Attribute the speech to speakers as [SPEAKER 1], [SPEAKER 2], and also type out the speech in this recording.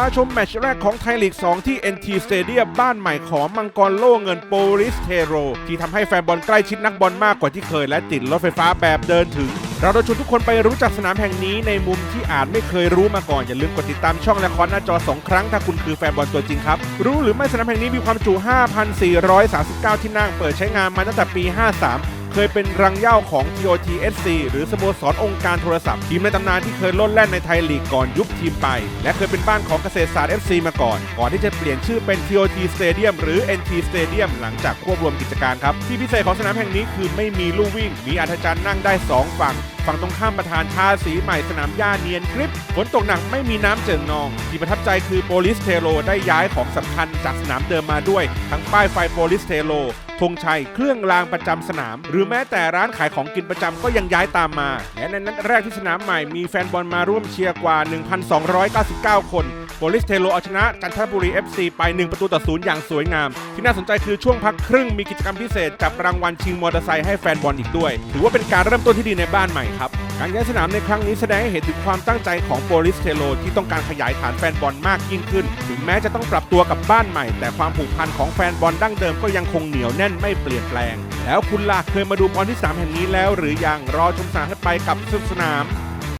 [SPEAKER 1] าชมแมตช์แรกของไทยลีก 2 ที่ NT Stadium บ้านใหม่ของมังกรโล่เงินโปลิสเทโร ที่ทำให้แฟนบอลใกล้ชิดนักบอลมากกว่าที่เคยและติดรถไฟฟ้าแบบเดินถึง เราจะชวนทุกคนไปรู้จักสนามแห่งนี้ในมุมที่อาจไม่เคยรู้มาก่อน อย่าลืมกดติดตามช่องและคอนหน้าจอ 2 ครั้ง ถ้าคุณคือแฟนบอลตัวจริงครับ รู้หรือไม่สนามแห่งนี้มีความจุ 5,439 ที่นั่งเปิดใช้งานมาตั้งแต่ปี 53 เคยเป็นรังเย้าของ TOTSC หรือสโมสรองค์การโทรศัพท์ทีมในตำนานที่เคยล่นแล่นในไทยลีกก่อนยุบทีมไป และเคยเป็นบ้านของเกษตรศาสตร์ FC มาก่อน ก่อนที่จะเปลี่ยนชื่อเป็น TOT Stadium หรือ NT Stadium หลังจากควบรวมกิจการครับที่พิเศษของสนามแห่งนี้คือไม่มีลู่วิ่ง มีอัธจันทร์นั่งได้ 2 ฝั่งฝั่งตรงข้ามประธานทาสีใหม่สนามหญ้าเนียนกริบฝนตกหนักไม่มีน้ำเจิ่งนอง ที่ประทับใจคือโปลิสเทโลได้ย้ายของสำคัญจากสนามเดิมมาด้วย ทั้งป้ายไฟโปลิสเทโลธงชัย เครื่องรางประจำสนาม หรือแม้แต่ร้านขายของกินประจำก็ยังย้ายตามมา และในนัดแรกที่สนามใหม่มีแฟนบอลมาร่วมเชียร์กว่า 1,299 คน โปลิสเทโลเอาชนะจันทบุรี FC ไป 1 ประตูต่อศูนย์อย่างสวยงาม ที่น่าสนใจคือช่วงพักครึ่งมีกิจกรรมพิเศษจับรางวัลชิงมอเตอร์ไซค์ให้แฟนบอลอีกด้วย ถือว่าเป็นการเริ่มต้นที่ดีในบ้านใหม่ครับ การย้ายสนามในครั้งนี้แสดงให้เห็นถึงความตั้งใจของโปลิสเทโลที่ต้องการขยายฐานแฟนบอลมากยิ่งขึ้น ถึงแม้จะต้องปรับตัวกับบ้านใหม่ แต่ความผูกพันของแฟนบอลดั้งเดิมก็ยังคงเหนียวแน่นไม่เปลี่ยนแปลง แล้วคุณล่ะเคยมาดูบอลที่สนามแห่งนี้แล้ว หรือยังรอชมสนามถัดไปกับสุดสนาม